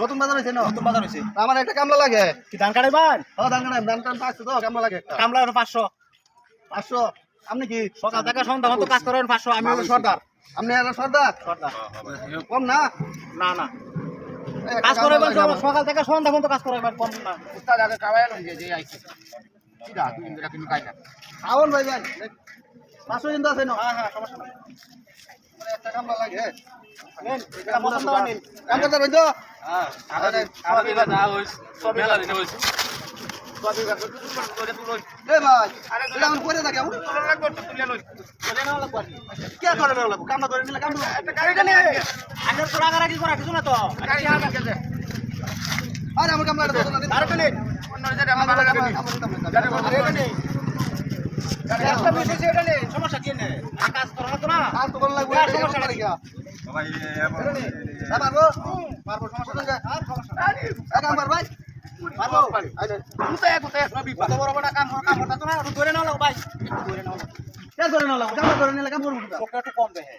নতুন বাজার হইছে নতুন বাজার হইছে আমার একটা কামলা লাগে। কি ধান কাটাইবান ও দান কাটা কাটা পাঁচশো তো কামলা লাগে কামলা পাঁচশো। পাঁচশো? আপনি কি? সকাল থেকে সন্ধ্যা পর্যন্ত কাজ করেন পাঁচশো আমি হলো সর্দার। আপনি একটা সর্দার? সর্দার। কম না? না না। কাজ আমার। সকাল থেকে সন্ধ্যা পর্যন্ত কাজ করাইবেন কম না। উস্তাদ আগে কাবাইলো যে আইছে। দুই আউন ভাই ভাই। পাঁচশো কিন্তু আছে না? হ্যাঁ হ্যাঁ সমস্যা নাই। একটা কামলা লাগে আরে, আমার কামলা করে নিলে কামলা। গাড়িটা নিয়ে আয়। আগের তো রাগারাগি করা কিছু না তো? আরে আমার কামলা না। আমার। সমস্যা কি নেই? আর কাজ করা হতো না? কাজ তো ভালো লাগবে আর সমস্যা নাই। পারব পারব সমস্যা নেই আর সমস্যা নাই। এক কাম পার ভাই পারব? কত বড় বড় কাম কাম করতে না একটু ধরে নাও ভাই একটু ধরে নাও কে করে না লাগবো কামলা করে নিলে কাম করব কিটা? একটু কম দেখে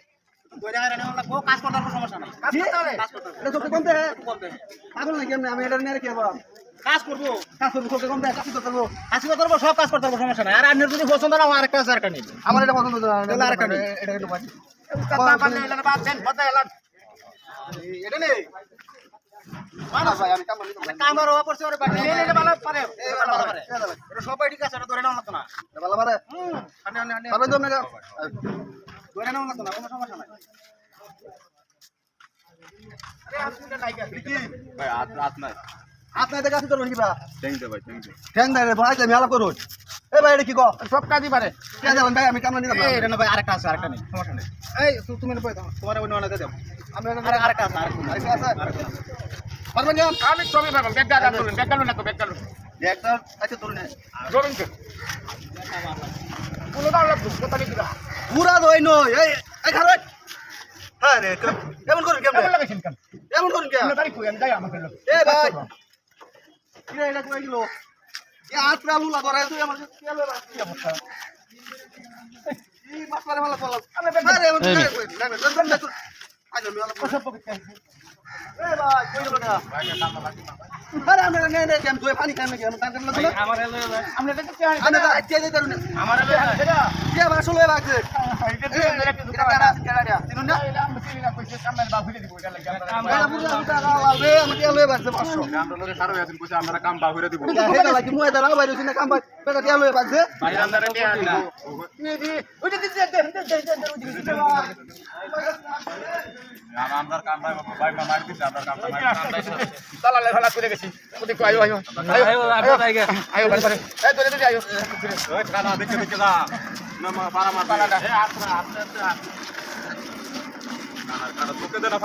ধরে হারে নেওয়া লাগবে কাজ করতে সমস্যা নাই কাজ কি? করতে কাজ করতে এটা চোখে কমতে একটু কম দেখে পাগল নাকি আমি এটা নিয়ে যাব কাজ করব কাজ করব কাজ করতে পারব কাজ করতে পারব সব কাজ করতে পারব সমস্যা নাই আর আপনার যদি পছন্দ না হয় আরেকটা আছে আরেকটা নিন আমার এটা পছন্দ না আরেকটা নিন। এটা একটু পাই এটা নেই না ভাই আমি কামলা নিতে পারি কামার হওয়া পড়ছে ওরে বাড়ি নেই এটা ভালো পারে এই ভালো ভালো পারে ভালো এটা সবাই ঠিক আছে এটা ধরে নেওয়া লাগতো না ভালো পারে হুম আনে আনে আনে পারবেন তো আপনাকে ধরে নেওয়া লাগতো না কোনো সমস্যা নাই আরে আপনি এটা লাইকা কি ভাই হাত হাত নাই আপনার কাছে করবেন কি বা থ্যাংক ইউ ভাই থ্যাংক ইউ রে ভাই আমি আলাপ করুন। এ ভাই এটা কি কো সব কাজই পারে। কে যাবেন ভাই আমি কামলা নিতে এই না ভাই আরেকটা আছে আরেকটা নেই সমস্যা নেই। এই তুমি না তোমার অন্য আমি আরেকটা আছে আরেকটা আছে? পারবেন না? আমি ছবি পাবো ব্যাগ গাড়ি তুলুন ব্যাগ গাড়ি না তো ব্যাগ গাড়ি একটা আচ্ছা তুলুন। রবিন কে কোনো দাও লাগতো কথা পুরা দই নই এই এই খারো হ্যাঁ রে কেমন করুন কেমন? কেমন লাগাইছেন কেমন? করুন কে আমরা তারিখ কই? আমি যাই আমাকে এ ভাই। কি রে এটা কই গেল এ হাত রালু লাগা তুই আমার কি হলো কি অবস্থা এই মাছ মারে কলা আরে করে কই না না এ ভাই কই গেল না আরে আমরা নে নে কেম তুই পানি কেন কেন টান টান লাগল আমার এলো আমরা এটা কি আমি তো আজকে যাই করুন আমার এলো এটা কে ভাই শুলে এটা তিনুন না আমরা চিনি না কইছে সামনে বা ঘুরে দিব এটা লাগে আমরা কেডা বুঝা আমি টাকা লাগবে আমি কে লয়ে বাজছে 500 আমরা লোকে সারো আছেন কইছে আমরা কাম বা দিব হেটা লাগি মুয়ে দাঁড়াও বাইরে সিনে কাম পাই পেটা কে লয়ে বাজছে ভাই আমরা রেডি আছি না দিতে দে দে দে দে ওই দিকে আমরা কাম ভাই ভাই মার দিছে। আমরা কাম তালা লেখা করে গেছি। ওদিক আয়ো আয়ো। আয়ো আয়ো আয়ো আয়ো বাড়ি বাড়ি এই তোরে দিদি আয়ো। ওই কানা দেখে দেখে যা। না পারা মার পারা এ আত্রা আত্রা আত্রা কানা তোকে দেনা